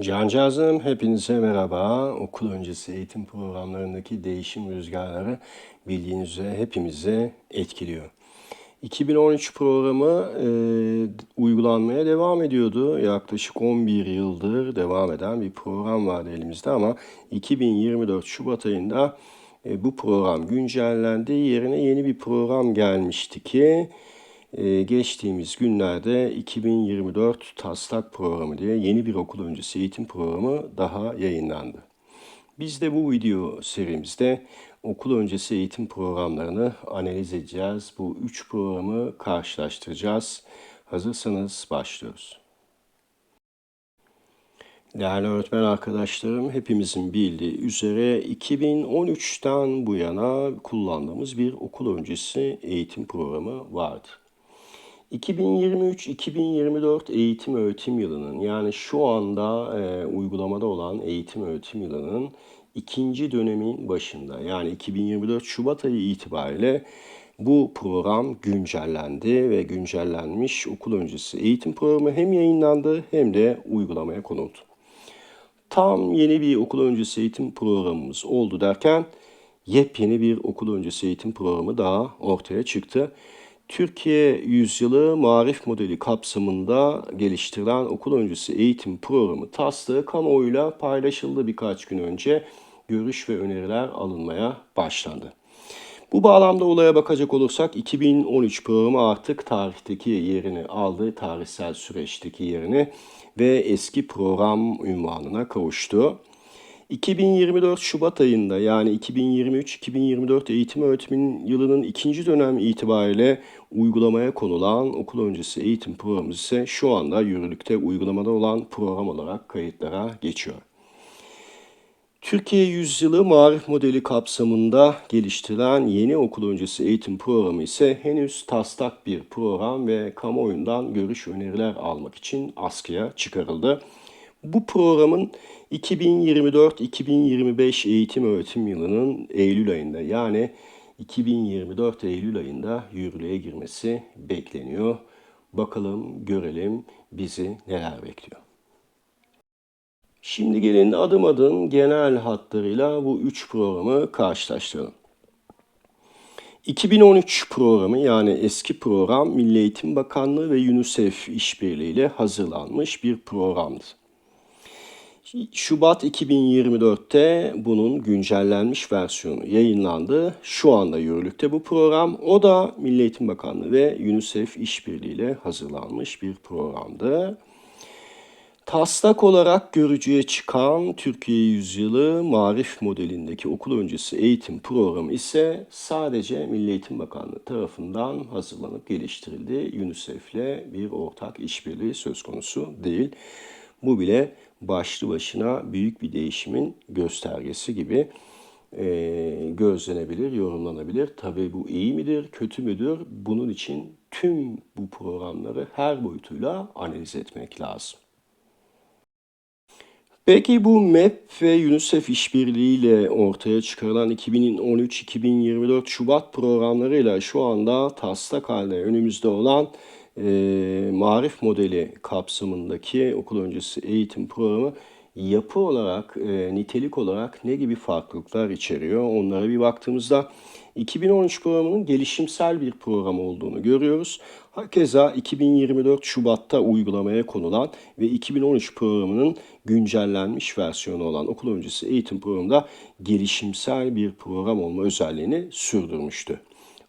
Cancağızım hepinize merhaba. Okul öncesi eğitim programlarındaki değişim rüzgarları bildiğiniz üzere hepimize etkiliyor. 2013 programı e, uygulanmaya devam ediyordu. Yaklaşık 11 yıldır devam eden bir program vardı elimizde ama 2024 Şubat ayında e, bu program güncellendi. Yerine yeni bir program gelmişti ki ee, geçtiğimiz günlerde 2024 Taslak Programı diye yeni bir okul öncesi eğitim programı daha yayınlandı. Biz de bu video serimizde okul öncesi eğitim programlarını analiz edeceğiz. Bu üç programı karşılaştıracağız. Hazırsanız başlıyoruz. Değerli öğretmen arkadaşlarım, hepimizin bildiği üzere 2013'ten bu yana kullandığımız bir okul öncesi eğitim programı vardı. 2023-2024 eğitim öğretim yılının yani şu anda e, uygulamada olan eğitim öğretim yılının ikinci dönemin başında yani 2024 Şubat ayı itibariyle bu program güncellendi ve güncellenmiş okul öncesi eğitim programı hem yayınlandı hem de uygulamaya konuldu. Tam yeni bir okul öncesi eğitim programımız oldu derken yepyeni bir okul öncesi eğitim programı daha ortaya çıktı. Türkiye Yüzyılı Marif Modeli kapsamında geliştirilen okul öncesi eğitim programı taslağı kamuoyuyla paylaşıldı birkaç gün önce. Görüş ve öneriler alınmaya başlandı. Bu bağlamda olaya bakacak olursak 2013 programı artık tarihteki yerini aldı, tarihsel süreçteki yerini ve eski program ünvanına kavuştu. 2024 Şubat ayında yani 2023-2024 eğitim öğretiminin yılının ikinci dönem itibariyle uygulamaya konulan okul öncesi eğitim programı ise şu anda yürürlükte uygulamada olan program olarak kayıtlara geçiyor. Türkiye Yüzyılı Marif Modeli kapsamında geliştirilen yeni okul öncesi eğitim programı ise henüz taslak bir program ve kamuoyundan görüş öneriler almak için askıya çıkarıldı. Bu programın 2024-2025 eğitim öğretim yılının Eylül ayında yani 2024 Eylül ayında yürürlüğe girmesi bekleniyor. Bakalım görelim bizi neler bekliyor. Şimdi gelin adım adım genel hatlarıyla bu üç programı karşılaştıralım. 2013 programı yani eski program Milli Eğitim Bakanlığı ve UNICEF işbirliğiyle hazırlanmış bir programdı. Şubat 2024'te bunun güncellenmiş versiyonu yayınlandı. Şu anda yürürlükte bu program. O da Milli Eğitim Bakanlığı ve UNICEF işbirliğiyle hazırlanmış bir programdı. Taslak olarak görücüye çıkan Türkiye Yüzyılı Marif modelindeki okul öncesi eğitim programı ise sadece Milli Eğitim Bakanlığı tarafından hazırlanıp geliştirildi. UNICEF ile bir ortak işbirliği söz konusu değil. Bu bile başlı başına büyük bir değişimin göstergesi gibi e, gözlenebilir, yorumlanabilir. Tabii bu iyi midir, kötü müdür? Bunun için tüm bu programları her boyutuyla analiz etmek lazım. Peki bu MEP ve UNICEF işbirliğiyle ortaya çıkarılan 2013-2024 Şubat programlarıyla şu anda taslak halde önümüzde olan e, marif modeli kapsamındaki okul öncesi eğitim programı yapı olarak, e, nitelik olarak ne gibi farklılıklar içeriyor? Onlara bir baktığımızda 2013 programının gelişimsel bir program olduğunu görüyoruz. Hakeza 2024 Şubat'ta uygulamaya konulan ve 2013 programının güncellenmiş versiyonu olan okul öncesi eğitim programında gelişimsel bir program olma özelliğini sürdürmüştü.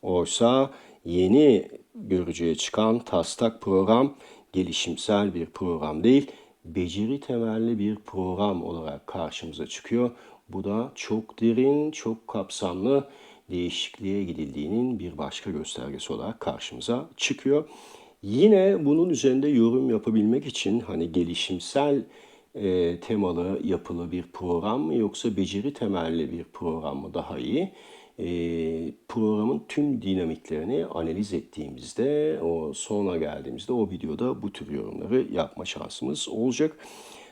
Oysa yeni görücüye çıkan taslak program gelişimsel bir program değil, beceri temelli bir program olarak karşımıza çıkıyor. Bu da çok derin, çok kapsamlı değişikliğe gidildiğinin bir başka göstergesi olarak karşımıza çıkıyor. Yine bunun üzerinde yorum yapabilmek için hani gelişimsel e, temalı, yapılı bir program mı yoksa beceri temelli bir program mı daha iyi? E, programın tüm dinamiklerini analiz ettiğimizde, o sona geldiğimizde o videoda bu tür yorumları yapma şansımız olacak.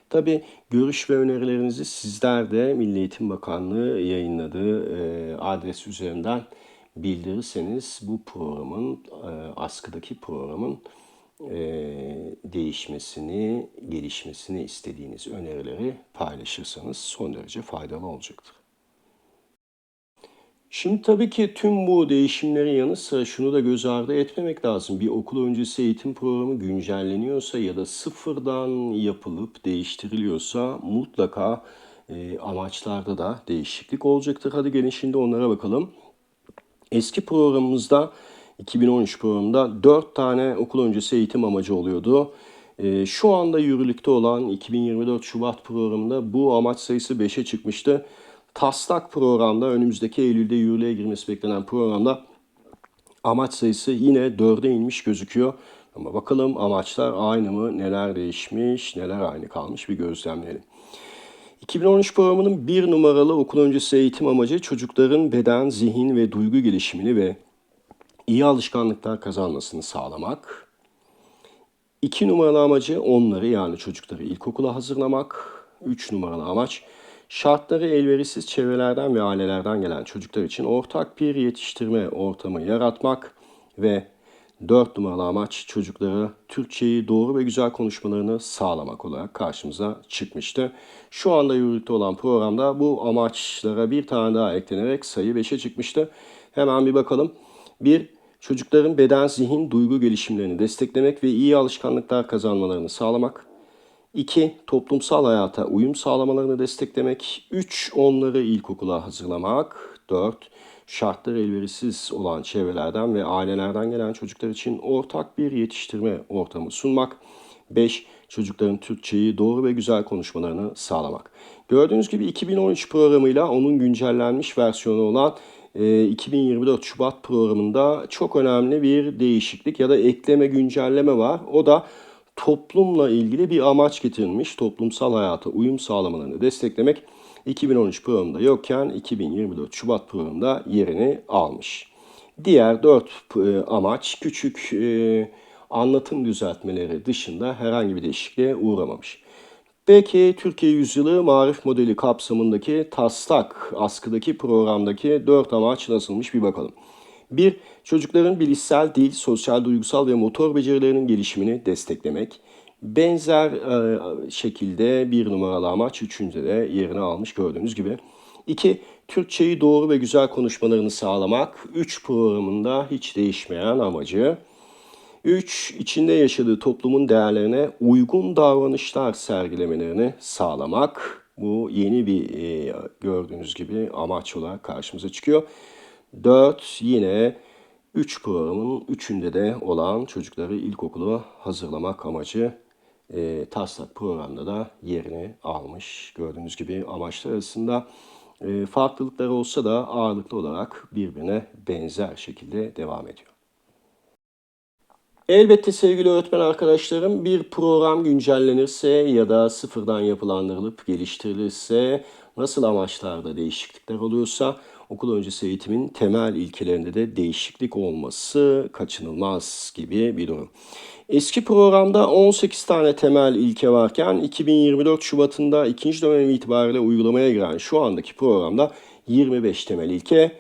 Tabi görüş ve önerilerinizi sizler de Milli Eğitim Bakanlığı yayınladığı e, adres üzerinden bildirirseniz bu programın, e, askıdaki programın e, değişmesini, gelişmesini istediğiniz önerileri paylaşırsanız son derece faydalı olacaktır. Şimdi tabii ki tüm bu değişimlerin yanı sıra şunu da göz ardı etmemek lazım. Bir okul öncesi eğitim programı güncelleniyorsa ya da sıfırdan yapılıp değiştiriliyorsa mutlaka e, amaçlarda da değişiklik olacaktır. Hadi gelin şimdi onlara bakalım. Eski programımızda 2013 programında 4 tane okul öncesi eğitim amacı oluyordu. E, şu anda yürürlükte olan 2024 Şubat programında bu amaç sayısı 5'e çıkmıştı. Taslak programda önümüzdeki Eylül'de yürürlüğe girmesi beklenen programda amaç sayısı yine 4'e inmiş gözüküyor. Ama bakalım amaçlar aynı mı? Neler değişmiş? Neler aynı kalmış? Bir gözlemleyelim. 2013 programının bir numaralı okul öncesi eğitim amacı çocukların beden, zihin ve duygu gelişimini ve iyi alışkanlıklar kazanmasını sağlamak. İki numaralı amacı onları yani çocukları ilkokula hazırlamak. Üç numaralı amaç şartları elverişsiz çevrelerden ve ailelerden gelen çocuklar için ortak bir yetiştirme ortamı yaratmak ve dört numaralı amaç çocuklara Türkçeyi doğru ve güzel konuşmalarını sağlamak olarak karşımıza çıkmıştı. Şu anda yürürlükte olan programda bu amaçlara bir tane daha eklenerek sayı 5'e çıkmıştı. Hemen bir bakalım. Bir, çocukların beden, zihin, duygu gelişimlerini desteklemek ve iyi alışkanlıklar kazanmalarını sağlamak. 2. Toplumsal hayata uyum sağlamalarını desteklemek. 3. Onları ilkokula hazırlamak. 4. Şartları elverişsiz olan çevrelerden ve ailelerden gelen çocuklar için ortak bir yetiştirme ortamı sunmak. 5. Çocukların Türkçeyi doğru ve güzel konuşmalarını sağlamak. Gördüğünüz gibi 2013 programıyla onun güncellenmiş versiyonu olan 2024 Şubat programında çok önemli bir değişiklik ya da ekleme güncelleme var. O da toplumla ilgili bir amaç getirilmiş. Toplumsal hayata uyum sağlamalarını desteklemek 2013 programında yokken 2024 Şubat programında yerini almış. Diğer dört e, amaç küçük e, anlatım düzeltmeleri dışında herhangi bir değişikliğe uğramamış. Peki Türkiye Yüzyılı Marif Modeli kapsamındaki taslak askıdaki programdaki dört amaç nasılmış bir bakalım. Bir, çocukların bilişsel, dil, sosyal, duygusal ve motor becerilerinin gelişimini desteklemek. Benzer e, şekilde bir numaralı amaç üçüncüde de yerini almış gördüğünüz gibi. İki, Türkçeyi doğru ve güzel konuşmalarını sağlamak. Üç programında hiç değişmeyen amacı. Üç, içinde yaşadığı toplumun değerlerine uygun davranışlar sergilemelerini sağlamak. Bu yeni bir e, gördüğünüz gibi amaç olarak karşımıza çıkıyor. 4 yine 3 programın 3'ünde de olan çocukları ilkokula hazırlamak amacı e, taslak programda da yerini almış. Gördüğünüz gibi amaçlar arasında e, farklılıklar olsa da ağırlıklı olarak birbirine benzer şekilde devam ediyor. Elbette sevgili öğretmen arkadaşlarım bir program güncellenirse ya da sıfırdan yapılandırılıp geliştirilirse nasıl amaçlarda değişiklikler oluyorsa okul öncesi eğitimin temel ilkelerinde de değişiklik olması kaçınılmaz gibi bir durum. Eski programda 18 tane temel ilke varken 2024 Şubat'ında ikinci dönem itibariyle uygulamaya giren şu andaki programda 25 temel ilke,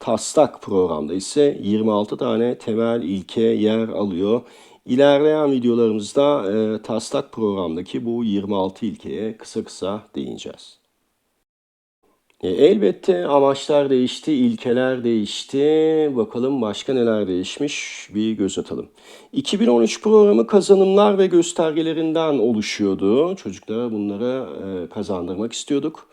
taslak programda ise 26 tane temel ilke yer alıyor. İlerleyen videolarımızda e, taslak programdaki bu 26 ilkeye kısa kısa değineceğiz. E, elbette amaçlar değişti, ilkeler değişti. Bakalım başka neler değişmiş bir göz atalım. 2013 programı kazanımlar ve göstergelerinden oluşuyordu. Çocuklara bunları e, kazandırmak istiyorduk.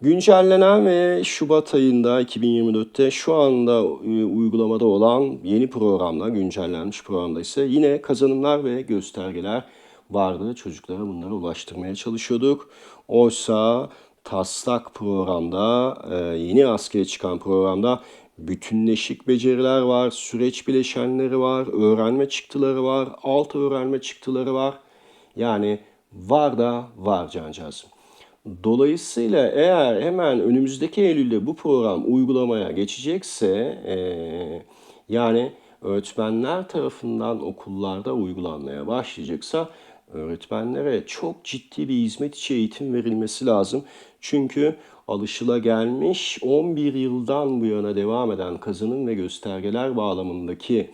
Güncellenen ve Şubat ayında 2024'te şu anda e, uygulamada olan yeni programla, güncellenmiş programda ise yine kazanımlar ve göstergeler vardı. Çocuklara bunları ulaştırmaya çalışıyorduk. Oysa taslak programda, e, yeni askere çıkan programda bütünleşik beceriler var, süreç bileşenleri var, öğrenme çıktıları var, alt öğrenme çıktıları var. Yani var da var cancağızım. Dolayısıyla eğer hemen önümüzdeki Eylül'de bu program uygulamaya geçecekse e, yani öğretmenler tarafından okullarda uygulanmaya başlayacaksa öğretmenlere çok ciddi bir hizmet içi eğitim verilmesi lazım. Çünkü alışılagelmiş 11 yıldan bu yana devam eden kazanım ve göstergeler bağlamındaki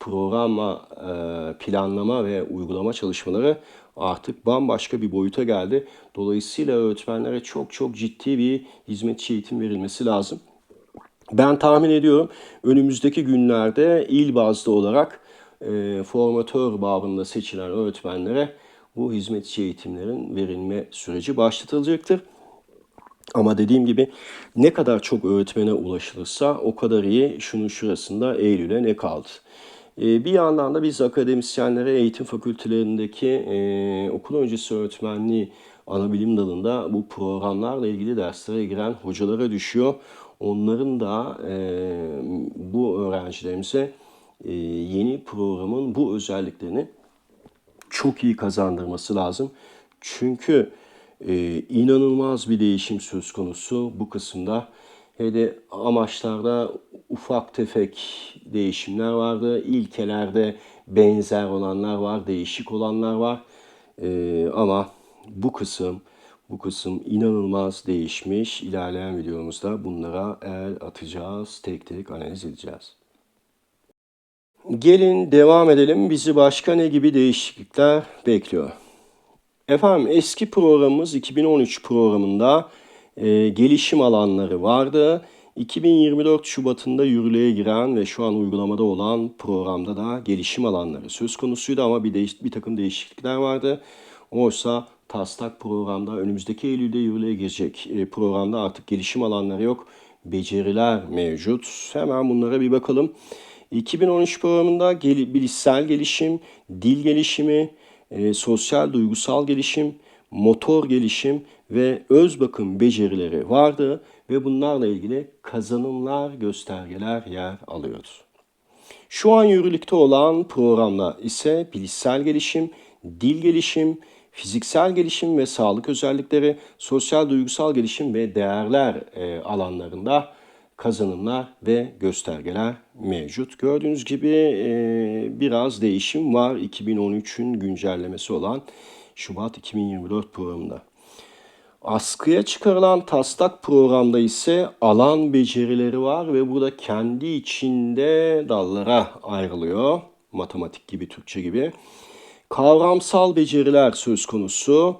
programa, e, planlama ve uygulama çalışmaları artık bambaşka bir boyuta geldi. Dolayısıyla öğretmenlere çok çok ciddi bir hizmetçi eğitim verilmesi lazım. Ben tahmin ediyorum önümüzdeki günlerde il bazlı olarak e, formatör babında seçilen öğretmenlere bu hizmetçi eğitimlerin verilme süreci başlatılacaktır. Ama dediğim gibi ne kadar çok öğretmene ulaşılırsa o kadar iyi. Şunun şurasında Eylül'e ne kaldı? Ee, bir yandan da biz akademisyenlere eğitim fakültelerindeki e, okul öncesi öğretmenliği ana bilim dalında bu programlarla ilgili derslere giren hocalara düşüyor. Onların da e, bu öğrencilerimize e, yeni programın bu özelliklerini çok iyi kazandırması lazım. Çünkü e, inanılmaz bir değişim söz konusu bu kısımda. Hele amaçlarda ufak tefek değişimler vardı. İlkelerde benzer olanlar var, değişik olanlar var. E, ama bu kısım bu kısım inanılmaz değişmiş. İlerleyen videomuzda bunlara el atacağız, tek tek analiz edeceğiz. Gelin devam edelim. Bizi başka ne gibi değişiklikler bekliyor? Efendim eski programımız 2013 programında e, gelişim alanları vardı. 2024 Şubat'ında yürürlüğe giren ve şu an uygulamada olan programda da gelişim alanları söz konusuydu ama bir, değiş, bir takım değişiklikler vardı. Oysa taslak programda önümüzdeki Eylül'de yürürlüğe girecek e, programda artık gelişim alanları yok. Beceriler mevcut. Hemen bunlara bir bakalım. 2013 programında gel bilişsel gelişim, dil gelişimi, e, sosyal duygusal gelişim, motor gelişim ve öz bakım becerileri vardı ve bunlarla ilgili kazanımlar, göstergeler yer alıyordu. Şu an yürürlükte olan programlar ise bilişsel gelişim, dil gelişim, fiziksel gelişim ve sağlık özellikleri, sosyal duygusal gelişim ve değerler e, alanlarında kazanımlar ve göstergeler mevcut. Gördüğünüz gibi e, biraz değişim var 2013'ün güncellemesi olan Şubat 2024 programında. Askıya çıkarılan taslak programda ise alan becerileri var ve burada kendi içinde dallara ayrılıyor. Matematik gibi, Türkçe gibi. Kavramsal beceriler söz konusu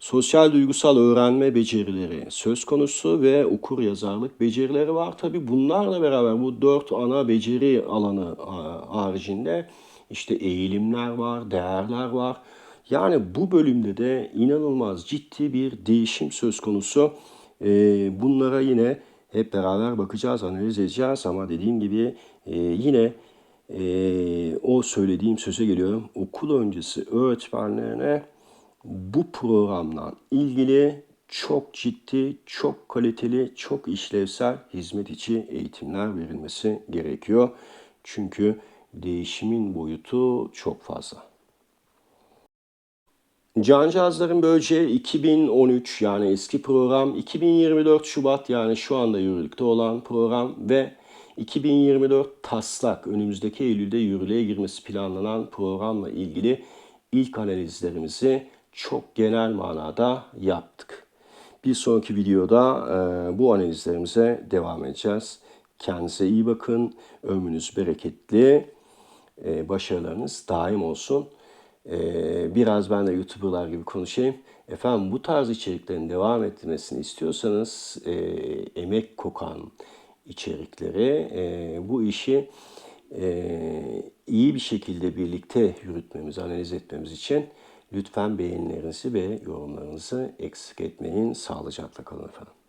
sosyal duygusal öğrenme becerileri söz konusu ve okur yazarlık becerileri var. Tabi bunlarla beraber bu dört ana beceri alanı haricinde işte eğilimler var, değerler var. Yani bu bölümde de inanılmaz ciddi bir değişim söz konusu. Ee, bunlara yine hep beraber bakacağız, analiz edeceğiz ama dediğim gibi e, yine e, o söylediğim söze geliyorum. Okul öncesi öğretmenlerine bu programla ilgili çok ciddi, çok kaliteli, çok işlevsel hizmet içi eğitimler verilmesi gerekiyor. Çünkü değişimin boyutu çok fazla. Cancağızların Böceği 2013 yani eski program, 2024 Şubat yani şu anda yürürlükte olan program ve 2024 taslak önümüzdeki Eylül'de yürürlüğe girmesi planlanan programla ilgili ilk analizlerimizi çok genel manada yaptık. Bir sonraki videoda e, bu analizlerimize devam edeceğiz. Kendinize iyi bakın. Ömrünüz bereketli. E, başarılarınız daim olsun. E, biraz ben de YouTuber'lar gibi konuşayım. Efendim bu tarz içeriklerin devam ettirmesini istiyorsanız e, emek kokan içerikleri e, bu işi e, iyi bir şekilde birlikte yürütmemiz, analiz etmemiz için Lütfen beğenilerinizi ve yorumlarınızı eksik etmeyin. Sağlıcakla kalın efendim.